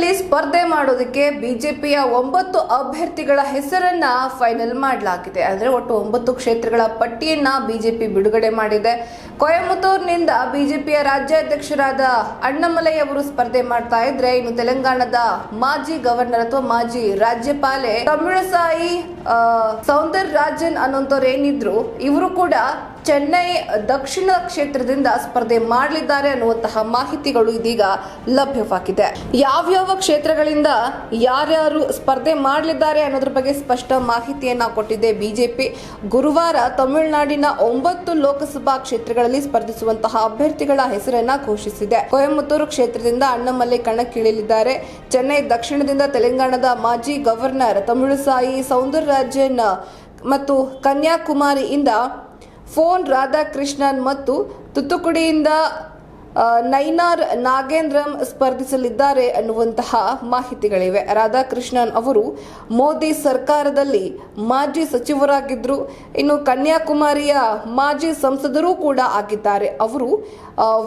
ಕ್ಷೇತ್ರಗಳಲ್ಲಿ ಸ್ಪರ್ಧೆ ಮಾಡೋದಕ್ಕೆ ಬಿಜೆಪಿಯ ಒಂಬತ್ತು ಅಭ್ಯರ್ಥಿಗಳ ಹೆಸರನ್ನ ಫೈನಲ್ ಮಾಡಲಾಗಿದೆ. ಅಂದ್ರೆ ಒಟ್ಟು ಒಂಬತ್ತು ಕ್ಷೇತ್ರಗಳ ಪಟ್ಟಿಯನ್ನ ಬಿಜೆಪಿ ಬಿಡುಗಡೆ ಮಾಡಿದೆ. ಕೊಯಮತ್ತೂರಿನಿಂದ ಬಿಜೆಪಿಯ ರಾಜ್ಯಾಧ್ಯಕ್ಷರಾದ ಅಣ್ಣಮಲೈ ಅವರು ಸ್ಪರ್ಧೆ ಮಾಡ್ತಾ ಇದ್ರೆ ಇನ್ನು ತೆಲಂಗಾಣದ ಮಾಜಿ ಗವರ್ನರ್ ಅಥವಾ ಮಾಜಿ ರಾಜ್ಯಪಾಲೆ ತಮಿಳುಸಾಯಿ ಸೌಂದರ್ ರಾಜನ್ ಅನ್ನೋಂಥವ್ರು ಏನಿದ್ರು, ಇವರು ಕೂಡ ಚೆನ್ನೈ ದಕ್ಷಿಣ ಕ್ಷೇತ್ರದಿಂದ ಸ್ಪರ್ಧೆ ಮಾಡಲಿದ್ದಾರೆ ಅನ್ನುವಂತಹ ಮಾಹಿತಿಗಳು ಇದೀಗ ಲಭ್ಯವಾಗಿದೆ. ಯಾವ್ಯಾವ ಕ್ಷೇತ್ರಗಳಿಂದ ಯಾರ್ಯಾರು ಸ್ಪರ್ಧೆ ಮಾಡಲಿದ್ದಾರೆ ಅನ್ನೋದ್ರ ಬಗ್ಗೆ ಸ್ಪಷ್ಟ ಮಾಹಿತಿಯನ್ನ ಕೊಟ್ಟಿದೆ ಬಿಜೆಪಿ. ಗುರುವಾರ ತಮಿಳುನಾಡಿನ ಒಂಬತ್ತು ಲೋಕಸಭಾ ಕ್ಷೇತ್ರಗಳಲ್ಲಿ ಸ್ಪರ್ಧಿಸುವಂತಹ ಅಭ್ಯರ್ಥಿಗಳ ಹೆಸರನ್ನ ಘೋಷಿಸಿದೆ. ಕೊಯಮತ್ತೂರು ಕ್ಷೇತ್ರದಿಂದ ಅಣ್ಣಮಲ್ಲಿ ಕಣಕ್ಕಿಳಿಯಲಿದ್ದಾರೆ. ಚೆನ್ನೈ ದಕ್ಷಿಣದಿಂದ ತೆಲಂಗಾಣದ ಮಾಜಿ ಗವರ್ನರ್ ತಮಿಳುಸಾಯಿ ಸೌಂದರರಾಜನ್ ಮತ್ತು ಕನ್ಯಾಕುಮಾರಿಯಿಂದ ಫೋನ್ ರಾಧಾಕೃಷ್ಣನ್ ಮತ್ತು ತುತ್ತುಕುಡಿಯಿಂದ ನೈನಾರ್ ನಾಗೇಂದ್ರಂ ಸ್ಪರ್ಧಿಸಲಿದ್ದಾರೆ ಅನ್ನುವಂತಹ ಮಾಹಿತಿಗಳಿವೆ. ರಾಧಾಕೃಷ್ಣನ್ ಅವರು ಮೋದಿ ಸರ್ಕಾರದಲ್ಲಿ ಮಾಜಿ ಸಚಿವರಾಗಿದ್ದರು ಇನ್ನು ಕನ್ಯಾಕುಮಾರಿಯ ಮಾಜಿ ಸಂಸದರೂ ಕೂಡ ಆಗಿದ್ದಾರೆ. ಅವರು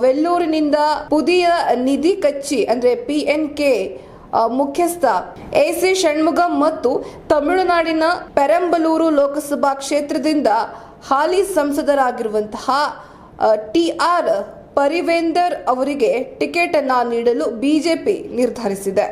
ವೆಲ್ಲೂರಿನಿಂದ ಪುದಿಯ ನಿಧಿ ಕಚ್ಚಿ, ಅಂದರೆ ಪಿ ಎನ್ ಕೆ ಮುಖ್ಯಸ್ಥ ಎ ಸಿ ಷಣ್ಮುಗಂ ಮತ್ತು ತಮಿಳುನಾಡಿನ ಪೆರಂಬಲೂರು ಲೋಕಸಭಾ ಕ್ಷೇತ್ರದಿಂದ ಹಾಲಿ ಸಂಸದರಾಗಿರುವಂತಹ ಟಿ ಆರ್ ಪರಿವೇಂದರ್ ಅವರಿಗೆ ಟಿಕೆಟ್ ಅನ್ನ ನೀಡಲು ಬಿಜೆಪಿ ನಿರ್ಧರಿಸಿದೆ.